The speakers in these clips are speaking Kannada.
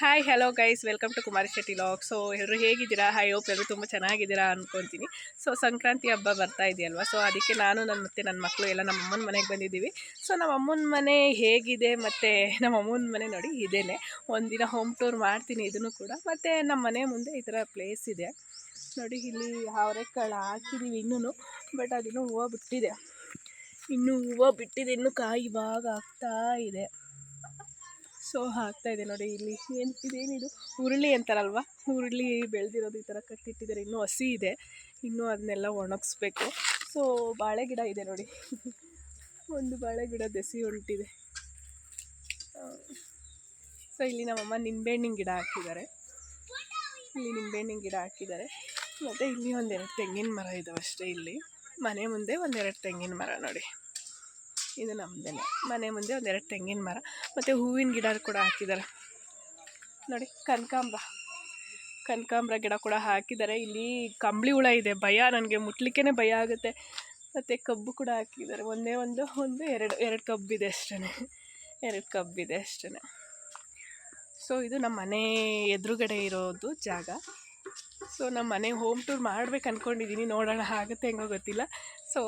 Hi hello guys welcome to Kumari Shetty log so ಎಲ್ಲರೂ ಹೇಗಿದ್ದೀರಾ? ಹಾಯ್ ಹೋಪ್ ಎಲ್ಲರೂ ತುಂಬ ಚೆನ್ನಾಗಿದ್ದೀರಾ ಅಂದ್ಕೊತೀನಿ ಸೊ ಸಂಕ್ರಾಂತಿ ಹಬ್ಬ ಬರ್ತಾ ಇದೆಯಲ್ವ? ಸೊ ಅದಕ್ಕೆ ನಾನು ನನ್ನ ಮತ್ತು ನನ್ನ ಮಕ್ಕಳು ಎಲ್ಲ ನಮ್ಮ ಅಮ್ಮನ ಮನೆಗೆ ಬಂದಿದ್ದೀವಿ. ಸೊ ನಮ್ಮ ಅಮ್ಮನ ಮನೆ ಹೇಗಿದೆ ಮತ್ತು ನಮ್ಮ ಅಮ್ಮನ ಮನೆ ನೋಡಿ ಇದೇನೆ. ಒಂದಿನ ಹೋಮ್ ಟೂರ್ ಮಾಡ್ತೀನಿ ಇದನ್ನು ಕೂಡ. ಮತ್ತು ನಮ್ಮ ಮನೆ ಮುಂದೆ ಈ ಥರ ಪ್ಲೇಸ್ ಇದೆ. ನೋಡಿ, ಇಲ್ಲಿ ಅವರೆಕಾಳು ಹಾಕಿದ್ದೀವಿ ಇನ್ನೂ ಬಟ್ ಅದಿನ್ನೂ ಹೂವು ಬಿಟ್ಟಿದೆ. ಇನ್ನೂ ಹೂವು ಬಿಟ್ಟಿದೆ, ಇನ್ನೂ ಕಾಯಿ ಭಾಗ ಆಗ್ತಾ ಇದೆ. ಸೊ ಹಾಕ್ತಾ ಇದೆ ನೋಡಿ ಇಲ್ಲಿ. ಏನು ಇದೇನಿದು ಹುರುಳಿ ಅಂತಾರಲ್ವ? ಹುರುಳಿ ಬೆಳೆದಿರೋದು ಈ ಥರ ಕಟ್ಟಿಟ್ಟಿದ್ದಾರೆ. ಇನ್ನೂ ಹಸಿ ಇದೆ. ಇನ್ನೂ ಅದನ್ನೆಲ್ಲ ಒಣಗಿಸ್ಬೇಕು. ಸೊ ಬಾಳೆ ಗಿಡ ಇದೆ ನೋಡಿ. ಒಂದು ಬಾಳೆ ಗಿಡ ದೆಸಿ ಹೊರಟಿದೆ ಸೊ ಇಲ್ಲಿ ನಮ್ಮಮ್ಮ ನಿಂಬೆಹಣ್ಣಿನ ಗಿಡ ಹಾಕಿದ್ದಾರೆ. ಇಲ್ಲಿ ನಿಂಬೆಹಣ್ಣಿನ ಗಿಡ ಹಾಕಿದ್ದಾರೆ. ಮತ್ತು ಇಲ್ಲಿ ಒಂದೆರಡು ತೆಂಗಿನ ಮರ ಇದಾವೆ ಅಷ್ಟೇ ಇಲ್ಲಿ. ಮನೆ ಮುಂದೆ ಒಂದೆರಡು ತೆಂಗಿನ ಮರ ನೋಡಿ. ಇದು ನಮ್ಮದೇ ಮನೆ ಮುಂದೆ ಒಂದೆರಡು ತೆಂಗಿನ ಮರ, ಮತ್ತು ಹೂವಿನ ಗಿಡ ಕೂಡ ಹಾಕಿದ್ದಾರೆ ನೋಡಿ, ಕನಕಾಂಬ್ರ. ಕನಕಾಂಬ್ರ ಗಿಡ ಕೂಡ ಹಾಕಿದ್ದಾರೆ ಇಲ್ಲಿ ಕಂಬಳಿ ಹುಳ ಇದೆ. ಭಯ, ನನಗೆ ಮುಟ್ಲಿಕ್ಕೇ ಭಯ ಆಗುತ್ತೆ. ಮತ್ತು ಕಬ್ಬು ಕೂಡ ಹಾಕಿದ್ದಾರೆ ಒಂದೇ ಒಂದು ಒಂದು, ಎರಡು ಎರಡು ಕಬ್ಬಿದೆ ಅಷ್ಟೇ ಎರಡು ಕಬ್ಬಿದೆ ಅಷ್ಟೇ ಸೊ ಇದು ನಮ್ಮ ಮನೆ ಎದುರುಗಡೆ ಇರೋದು ಜಾಗ. ಸೊ ನಮ್ಮ ಮನೆ ಹೋಮ್ ಟೂರ್ ಮಾಡ್ಬೇಕು ಅಂದ್ಕೊಂಡಿದ್ದೀನಿ ನೋಡೋಣ ಆಗುತ್ತೆ ಹೆಂಗೋ ಗೊತ್ತಿಲ್ಲ. ಸೊ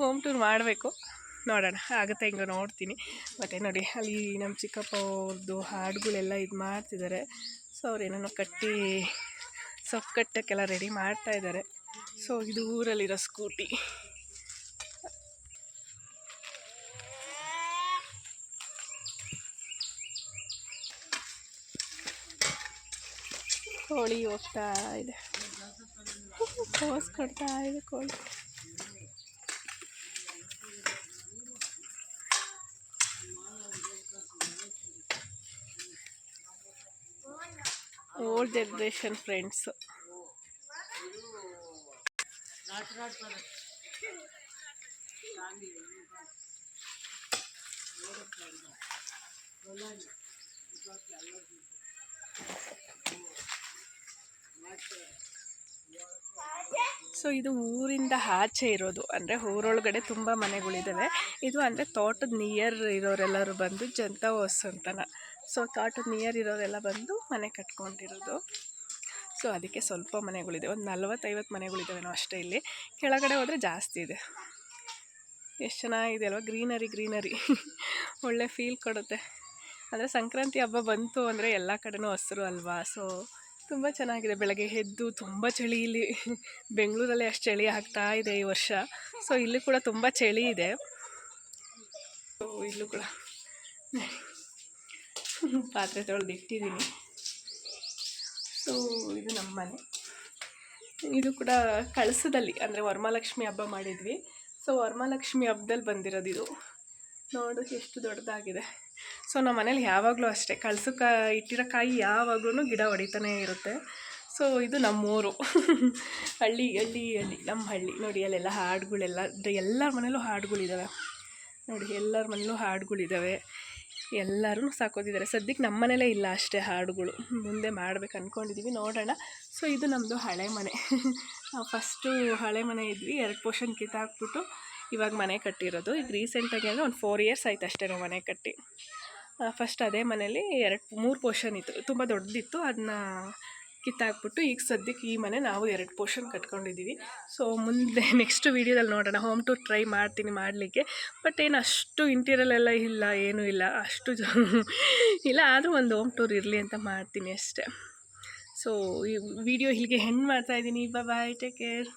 ಹೋಮ್ ಟೂರ್ ಮಾಡಬೇಕು. ನೋಡೋಣ ಆಗುತ್ತೆ ಹೆಂಗೋ ನೋಡ್ತೀನಿ. ಮತ್ತು ನೋಡಿ, ಅಲ್ಲಿ ನಮ್ಮ ಚಿಕ್ಕಪ್ಪ ಅವ್ರದ್ದು ಹಾಡುಗಳೆಲ್ಲ ಇದು ಮಾಡ್ತಿದ್ದಾರೆ ಸೊ ಅವ್ರು ಕಟ್ಟಿ, ಸೊಪ್ಪು ಕಟ್ಟಕ್ಕೆಲ್ಲ ರೆಡಿ ಮಾಡ್ತಾ ಇದ್ದಾರೆ ಸೊ ಇದು ಊರಲ್ಲಿರೋ ಸ್ಕೂಟಿ ಕೋಳಿ ಹೋಗ್ತಾ ಇದೆ ಪೋಸ್ ಕೊಡ್ತಾ ಇದೆ ಕೋಳಿ ಓಲ್ಡ್ ಜನ್ರೇಷನ್ ಫ್ರೆಂಡ್ಸು ಸೊ ಇದು ಊರಿಂದ ಆಚೆ ಇರೋದು. ಅಂದರೆ ಊರೊಳಗಡೆ ತುಂಬ ಮನೆಗಳಿದ್ದಾವೆ ಇದು ಅಂದರೆ ತೋಟದ ನಿಯರ್ ಇರೋರೆಲ್ಲರೂ ಬಂದು ಜಂತ ಅಂತನ ಸೊ ತೋಟದ ನಿಯರ್ ಇರೋರೆಲ್ಲ ಬಂದು ಮನೆ ಕಟ್ಕೊಂಡಿರೋದು. ಸೊ ಅದಕ್ಕೆ ಸ್ವಲ್ಪ ಮನೆಗಳಿದೆ. ಒಂದು ನಲ್ವತ್ತೈವತ್ತು ಮನೆಗಳಿದ್ದಾವೆ ಅಷ್ಟೇ ಇಲ್ಲಿ. ಕೆಳಗಡೆ ಹೋದರೆ ಜಾಸ್ತಿ ಇದೆ. ಎಷ್ಟು ಚೆನ್ನಾಗಿದೆ ಅಲ್ವಾ? Greenery greenery. ಒಳ್ಳೆ ಫೀಲ್ ಕೊಡುತ್ತೆ. ಅಂದರೆ ಸಂಕ್ರಾಂತಿ ಹಬ್ಬ ಬಂತು ಅಂದರೆ ಎಲ್ಲ ಕಡೆನೂ ಹಸಿರು ಅಲ್ವಾ? ಸೊ ತುಂಬ ಚೆನ್ನಾಗಿದೆ. ಬೆಳಗ್ಗೆ ಎದ್ದು ತುಂಬ ಚಳಿ ಇಲ್ಲಿ. ಬೆಂಗಳೂರಲ್ಲಿ ಅಷ್ಟು ಚಳಿ ಆಗ್ತಾ ಇದೆ ಈ ವರ್ಷ. ಸೊ ಇಲ್ಲಿ ಕೂಡ ತುಂಬ ಚಳಿ ಇದೆ. ಸೊ ಇಲ್ಲೂ ಕೂಡ ಪಾತ್ರೆ ತೊಳೆದು ಇಟ್ಟಿದ್ದೀನಿ ಸೊ ಇದು ನಮ್ಮ ಮನೆ. ಇದು ಕೂಡ ಕಳಸದಲ್ಲಿ, ಅಂದರೆ ವರಮಹಾಲಕ್ಷ್ಮಿ ಹಬ್ಬ ಮಾಡಿದ್ವಿ. ಸೊ ವರಮಹಾಲಕ್ಷ್ಮಿ ಹಬ್ಬದಲ್ಲಿ ಬಂದಿರೋದು ಇದು. ನೋಡೋಕೆ ಎಷ್ಟು ದೊಡ್ಡದಾಗಿದೆ. ಸೊ ನಮ್ಮ ಮನೇಲಿ ಯಾವಾಗಲೂ ಅಷ್ಟೇ. ಕಳ್ಸಕ್ಕೆ ಇಟ್ಟಿರೋ ಕಾಯಿ ಯಾವಾಗಲೂ ಗಿಡ ಹೊಡಿತಾನೆ ಇರುತ್ತೆ. ಸೊ ಇದು ನಮ್ಮೂರು. ಹಳ್ಳಿ ಹಳ್ಳಿ ಹಳ್ಳಿ. ನಮ್ಮ ಹಳ್ಳಿ. ನೋಡಿ, ಅಲ್ಲೆಲ್ಲ ಹಾಡುಗಳೆಲ್ಲ ಎಲ್ಲರ ಮನೇಲೂ ಹಾಡುಗಳಿದ್ದಾವೆ ನೋಡಿ, ಎಲ್ಲರ ಮನೇಲೂ ಹಾಡುಗಳಿದ್ದಾವೆ ಎಲ್ಲರೂ ಸಾಕೋತಿದ್ದಾರೆ ಸದ್ಯಕ್ಕೆ ನಮ್ಮ ಮನೇಲೇ ಇಲ್ಲ ಅಷ್ಟೇ ಹಾಡುಗಳು. ಮುಂದೆ ಮಾಡ್ಬೇಕು ಅಂದ್ಕೊಂಡಿದ್ದೀವಿ ನೋಡೋಣ. ಸೊ ಇದು ನಮ್ಮದು ಹಳೆ ಮನೆ. ಫಸ್ಟು ಹಳೆ ಮನೆ ಇದ್ವಿ. ಎರಡು ಪೋರ್ಷನ್ ಕಿತ್ತಾಕ್ಬಿಟ್ಟು ಇವಾಗ ಮನೆ ಕಟ್ಟಿರೋದು. ಈಗ ರೀಸೆಂಟಾಗಿ ಅಂದರೆ ಒಂದು ಫೋರ್ ಇಯರ್ಸ್ ಆಯ್ತು ಅಷ್ಟೇ ನಾವು ಮನೆ ಕಟ್ಟಿ. ಫಸ್ಟ್ ಅದೇ ಮನೇಲಿ ಎರಡು, ಮೂರು ಪೋರ್ಷನ್ ಇತ್ತು. ತುಂಬ ದೊಡ್ಡದಿತ್ತು ಅದನ್ನ ಕಿತ್ತಾಕ್ಬಿಟ್ಟು ಈಗ ಸದ್ಯಕ್ಕೆ ಈ ಮನೆ ನಾವು ಎರಡು ಪೋರ್ಷನ್ ಕಟ್ಕೊಂಡಿದ್ದೀವಿ ಸೊ ಮುಂದೆ ನೆಕ್ಸ್ಟ್ ವೀಡಿಯೋದಲ್ಲಿ ನೋಡೋಣ. ಹೋಮ್ ಟೂರ್ ಟ್ರೈ ಮಾಡ್ತೀನಿ ಮಾಡಲಿಕ್ಕೆ. ಬಟ್ ಏನು ಅಷ್ಟು ಇಂಟೀರಿಯಲ್ ಎಲ್ಲ ಇಲ್ಲ, ಏನೂ ಇಲ್ಲ. ಅಷ್ಟು ಇಲ್ಲ. ಆದರೂ ಒಂದು ಹೋಮ್ ಟೂರ್ ಇರಲಿ ಅಂತ ಮಾಡ್ತೀನಿ ಅಷ್ಟೇ. ಸೊ ಈ ವಿಡಿಯೋ ಇಲ್ಲಿಗೆ ಹೆಣ್ಣು ಮಾಡ್ತಾಯಿದ್ದೀನಿ ಬಾಯ್ ಟೇಕ್ ಕೇರ್